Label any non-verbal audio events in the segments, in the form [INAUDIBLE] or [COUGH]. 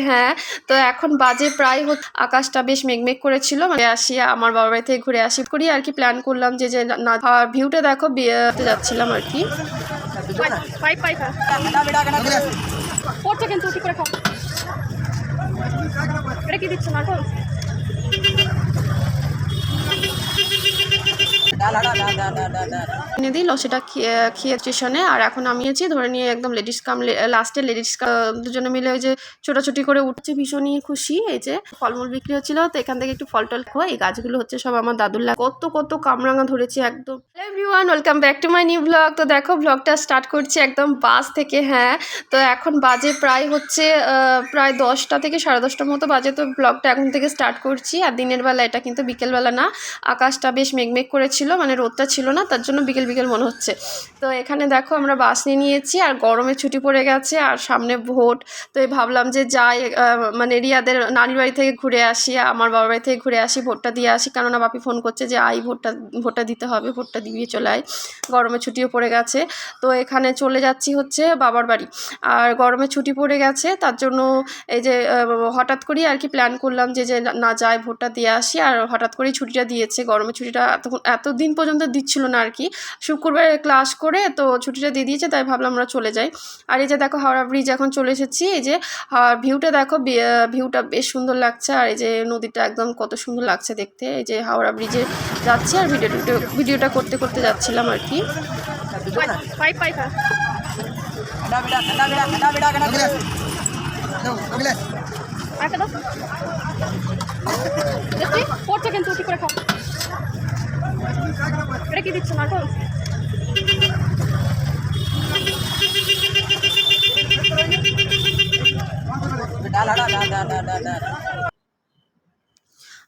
হ্যাঁ তো এখন বাজে প্রায় আকাশটা বেশ মেঘমেঘ করেছিল। মানে আসি, আমার বাবার বাড়ি থেকে ঘুরে আসি। করি আর কি প্ল্যান করলাম যে যে না ভিউটা দেখো বিয়েতে যাচ্ছিলাম আর কি। কিন্তু করে খাও? কি নাটক কিনে দিল, সেটা খেয়ে খেয়ে স্টেশনে। আর এখন নামিয়েছি ধরে নিয়ে একদম লেডিস কাম লাস্টে লেডিস দুজনে মিলে ওই যে ছোটাছুটি করে উঠছে, ভীষণই খুশি। এই যে ফলমূল বিক্রি হচ্ছিল, তো এখান থেকে একটু ফল টল খাওয়া এই গাছগুলো হচ্ছে সব আমার দাদুর লাগা কত কত কামরাঙা ধরেছে একদম। Hello everyone welcome back to my new blog তো দেখো ব্লগটা স্টার্ট করছি একদম বাস থেকে হ্যাঁ। তো এখন বাজে প্রায় হচ্ছে প্রায় দশটা থেকে সাড়ে দশটার মতো বাজে। তো ব্লগটা এখন থেকে স্টার্ট করছি। আর দিনের বেলা, এটা কিন্তু বিকেলবেলা না, আকাশটা বেশ মেঘমেঘ করেছিল মানে রোদটা ছিল না, তার জন্য বিকেল বিকেল মনে হচ্ছে। তো এখানে দেখো আমরা বাস নিয়ে নিয়েছি, আর গরমে ছুটি পড়ে গেছে, আর সামনে ভোট। তো এই ভাবলাম যে যাই মানে রিয়াদের নানির বাড়ি থেকে ঘুরে আসি আমার বাবার বাড়ি থেকে ঘুরে আসি, ভোটটা দিয়ে আসি, কেননা বাপি ফোন করছে যে আই ভোটটা ভোটটা দিতে হবে, ভোটটা দিয়ে চলে আয়। গরমে ছুটিও পড়ে গেছে। তো এখানে চলে যাচ্ছি হচ্ছে বাবার বাড়ি। আর গরমে ছুটি পড়ে গেছে, তার জন্য এই যে হঠাৎ করেই আর কি প্ল্যান করলাম যে যে না যাই, ভোটটা দিয়ে আসি, আর হঠাৎ করেই ছুটিটা দিয়েছে, গরমে ছুটিটা এতক্ষণ এতদিন পর্যন্ত দিচ্ছিল না আর কি শুক্রবার ক্লাস করে তো ছুটিটা দিয়ে দিয়েছে তাই ভাবলাম আমরা চলে যাই। আর এই যে দেখো হাওড়া ব্রিজ এখন চলে এসেছি এই যে ভিউটা দেখো ভিউটা বেশ সুন্দর লাগছে। আর এই যে নদীটা একদম কত সুন্দর লাগছে দেখতে। এই যে হাওড়া ব্রিজে যাচ্ছি আর ভিডিও ভিডিওটা করতে করতে যাচ্ছিলাম আর কি একটা দাও। পড়ছে কিন্তু ঠিক করে খাও। এটা কি দিচ্ছে নাটক?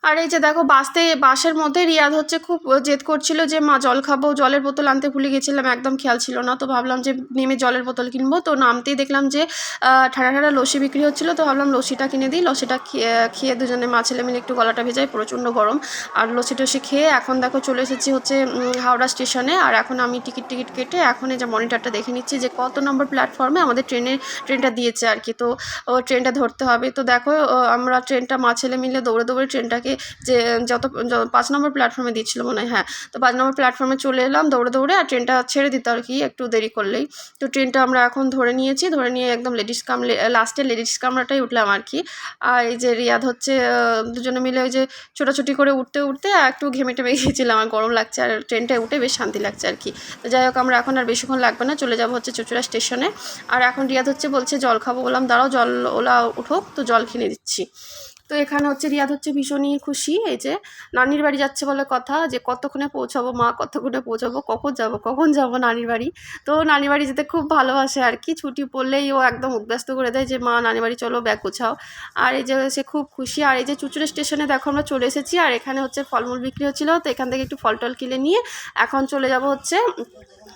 আর এই যে দেখো, বাসতে, বাসের মধ্যে রিয়াদ হচ্ছে খুব জেদ করছিল যে, মা, জল খাব, জলের বোতল আনতে ভুলে গেছিলাম, একদম খেয়াল ছিল না। তো ভাবলাম যে, নেমে জলের বোতল কিনবো। তো নামতেই দেখলাম যে ঠাড়া ঠাড়া লস্যি বিক্রি হচ্ছিল। তো ভাবলাম লস্যিটা কিনে দিই। লস্যিটা খেয়ে দুজনে মা, ছেলে মিলে একটু গলাটা ভেজাই প্রচণ্ড গরম। আর লস্যি টসি খেয়ে এখন দেখো চলে এসেছি হচ্ছে হাওড়া স্টেশনে। আর এখন আমি টিকিট টিকিট কেটে এখন এই যে মনিটরটা দেখে নিচ্ছি যে, কত নম্বর প্ল্যাটফর্মে আমাদের ট্রেনের ট্রেনটা দিয়েছে আর কি। তো ট্রেনটা ধরতে হবে। তো দেখো আমরা ট্রেনটা মা, ছেলে মিলে দৌড়ে দৌড়ে ট্রেনটাকে যে যত পাঁচ নম্বর প্ল্যাটফর্মে দিচ্ছিল মনে হয় হ্যাঁ। তো পাঁচ নম্বর প্ল্যাটফর্মে চলে এলাম, দৌড়ে দৌড়ে, আর ট্রেনটা ছেড়ে দিত আর কি একটু দেরি করলেই। তো ট্রেনটা আমরা এখন ধরে নিয়েছি, ধরে নিয়ে একদম লেডিস কাম লাস্টে লেডিস কামরাটাই উঠলাম আর কি। আর এই যে রিয়াদ হচ্ছে দুজনে মিলে ওই যে ছোটাছুটি করে উঠতে উঠতে একটু ঘেমে টেমে গিয়েছিলাম, আর গরম লাগছে, আর ট্রেনটায় উঠে বেশ শান্তি লাগছে আর কি। তো যাই হোক, আমরা এখন আর বেশিক্ষণ লাগবে না, চলে যাব হচ্ছে চুচুড়া স্টেশনে আর এখন রিয়াদ হচ্ছে বলছে, জল খাব বললাম, দাঁড়াও, জল ওলা উঠোক, তো জল কিনে দিচ্ছি। তো এখানে হচ্ছে রিয়াদ হচ্ছে ভীষণই খুশি, এই যে নানির বাড়ি যাচ্ছে বলে কথা যে কতক্ষণে পৌঁছাবো, মা কতক্ষণে পৌঁছাবো, কখন যাব কখন যাব নানির বাড়ি? তো নানির বাড়ি যেতে খুব ভালোবাসে আর কি, ছুটি পড়লেই ও একদম উদ্ব্যস্ত করে দেয় যে, মা, নানির বাড়ি চলো, ব্যাগ গোছাও। আর এই যে সে খুব খুশি। আর এই যে চুচুড়ে স্টেশনে দেখো আমরা চলে এসেছি, আর এখানে হচ্ছে ফলমূল বিক্রি হচ্ছিল, তো এখান থেকে একটু ফল টল কিনে নিয়ে এখন চলে যাব হচ্ছে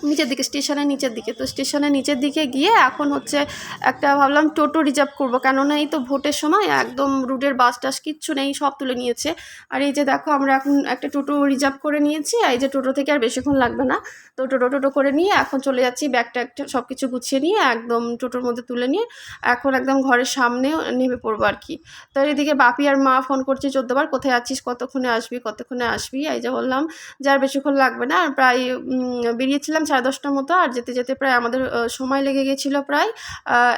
নিচের দিকে, স্টেশনের নিচের দিকে। তো স্টেশনের নিচের দিকে গিয়ে এখন হচ্ছে একটা ভাবলাম টোটো রিজার্ভ করব। কেননা এই তো ভোটের সময় একদম রুটের বাস টাস কিচ্ছু নেই, সব তুলে নিয়েছে। আর এই যে দেখো, আমরা এখন একটা টোটো রিজার্ভ করে নিয়েছি। আর এই যে টোটো থেকে আর বেশিক্ষণ লাগবে না। তো টোটো টোটো করে নিয়ে এখন চলে যাচ্ছি ব্যাগটা একটা সব কিছু গুছিয়ে নিয়ে একদম টোটোর মধ্যে তুলে নিয়ে এখন একদম ঘরের সামনে নেমে পড়ব আর কি। তো এদিকে বাপি আর মা ফোন করছে চোদ্দবার কোথায় আছিস? কতক্ষণে আসবি? কতক্ষণে আসবি? এই যে বললাম যে আর বেশিক্ষণ লাগবে না। আর প্রায় বেরিয়েছিলাম সাড়ে দশটার মতো আর যেতে যেতে প্রায় আমাদের সময় লেগে গেছিল প্রায়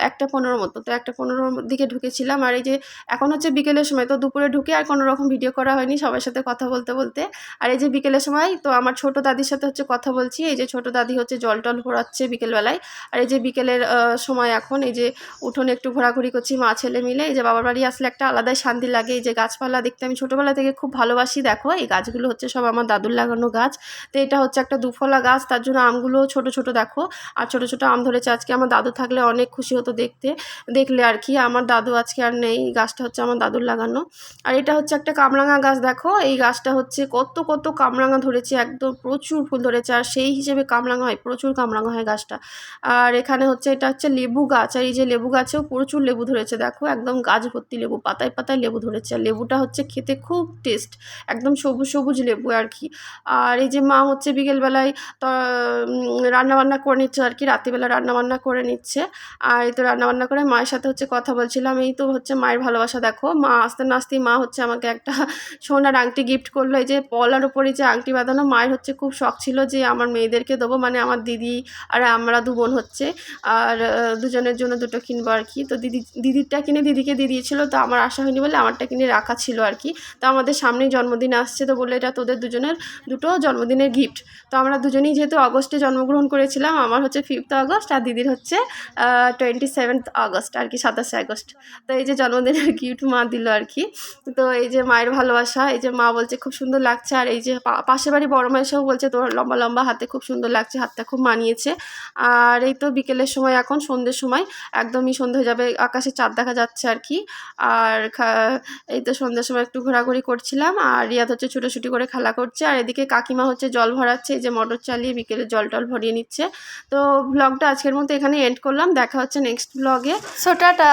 একটা পনেরো মতো। তো একটা পনেরোর দিকে ঢুকেছিলাম আর এই যে এখন হচ্ছে বিকেলের সময়, তো দুপুরে ঢুকে আর কোনো রকম ভিডিও করা হয়নি সবার সাথে কথা বলতে বলতে। আর এই যে বিকেলের সময়, তো আমার ছোট দাদির সাথে হচ্ছে কথা বলছি। এই যে ছোট দাদি হচ্ছে জল টল ভরাচ্ছে বিকেলবেলায়। আর এই যে বিকেলের সময় এখন, এই যে উঠোনে একটু ঘোরাঘুরি করছি মা ছেলে মিলে। এই যে বাবার বাড়ি আসলে একটা আলাদাই শান্তি লাগে। এই যে গাছপালা দেখতে আমি ছোটোবেলা থেকে খুব ভালোবাসি, দেখো। এই গাছগুলো হচ্ছে সব আমার দাদুর লাগানো গাছ। তো এটা হচ্ছে একটা দুফলা গাছ, তার জন্য আমগুলো ছোট ছোট দেখো। আর ছোট ছোট আম ধরেছে আজকে। আমার দাদু থাকলে অনেক খুশি হতো দেখতে। দেখলে আর কি, আমার দাদু আজকে আর নেই। গাছটা হচ্ছে আমার দাদুর লাগানো। আর এটা হচ্ছে একটা কামরাঙা গাছ, দেখো। এই গাছটা হচ্ছে কত কত কামরাঙা ধরেছে। একদম প্রচুর ফুল ধরেছে। আর সেই হিসেবে কামরাঙা হয়, প্রচুর কামরাঙা হয় গাছটা। আর এখানে হচ্ছে, এটা হচ্ছে লেবু গাছ। আর এই যে লেবু গাছেও প্রচুর লেবু ধরেছে, দেখো। একদম গাছ ভর্তি লেবু, পাতায় পাতায় লেবু ধরেছে। আর লেবুটা হচ্ছে খেতে খুব টেস্ট। একদম সবুজ সবুজ লেবু আর কি। আর এই যে মা হচ্ছে বিকেলবেলায় um, রান্নাবান্না করে নিচ্ছে আর কি, রাত্রিবেলা রান্নাবান্না করে নিচ্ছে। আর এই তো রান্নাবান্না করে মায়ের সাথে হচ্ছে কথা বলছিলাম। এই তো হচ্ছে মায়ের ভালোবাসা, দেখো। মা আস্তে না আসতেই মা হচ্ছে আমাকে একটা [LAUGHS] সোনার আংটি গিফট করল। এই যে পলার উপরে যে আংটি বাঁধানো, মায়ের হচ্ছে খুব শখ ছিল যে আমার মেয়েদেরকে দেবো মানে আমার দিদি আর আমরা দু বোন হচ্ছে। আর দুজনের জন্য দুটো কিনবো আর কি। তো দিদি, দিদিরটা কিনে দিদিকে দিয়ে দিয়েছিলো, তো আমার আশা হয়নি বলে আমারটা কিনে রাখা ছিল আর কি। তো আমাদের সামনেই জন্মদিন আসছে তো বলল এটা তোদের দুজনের দুটো জন্মদিনের গিফট তো আমরা দুজনেই যেহেতু অগস্টে জন্মগ্রহণ করেছিলাম, আমার হচ্ছে ফিফথ আগস্ট আর দিদির হচ্ছে টোয়েন্টি সেভেন্থ আগস্ট আর কি, সাতাশে আগস্ট। তো এই যে জন্মদিনের গিফট মা দিল আর কি। তো এই যে মায়ের ভালোবাসা, এই যে মা বলছে খুব সুন্দর লাগছে, আর এই যে পাশের বাড়ি বড় মা এসেও বলছে তোর লম্বা লম্বা হাতে খুব সুন্দর লাগছে, হাতটা খুব মানিয়েছে। আর এই তো বিকেলের সময় এখন, সন্ধ্যের সময়, একদমই সন্ধে হয়ে যাবে আকাশে চাঁদ দেখা যাচ্ছে আর কি। আর এই তো সন্ধ্যের সময় একটু ঘোরাঘুরি করছিলাম, আর রিয়াদ হচ্ছে ছুটোছুটি করে খেলা করছে, আর এদিকে কাকিমা হচ্ছে জল ভরাচ্ছে, এই যে মোটর চালিয়ে বিকেলে জল টল ভরিয়ে নিচ্ছে। তো ব্লগটা আজকের মতো এখানে এন্ড করলাম। দেখা হচ্ছে নেক্সট ব্লগে সো টাটা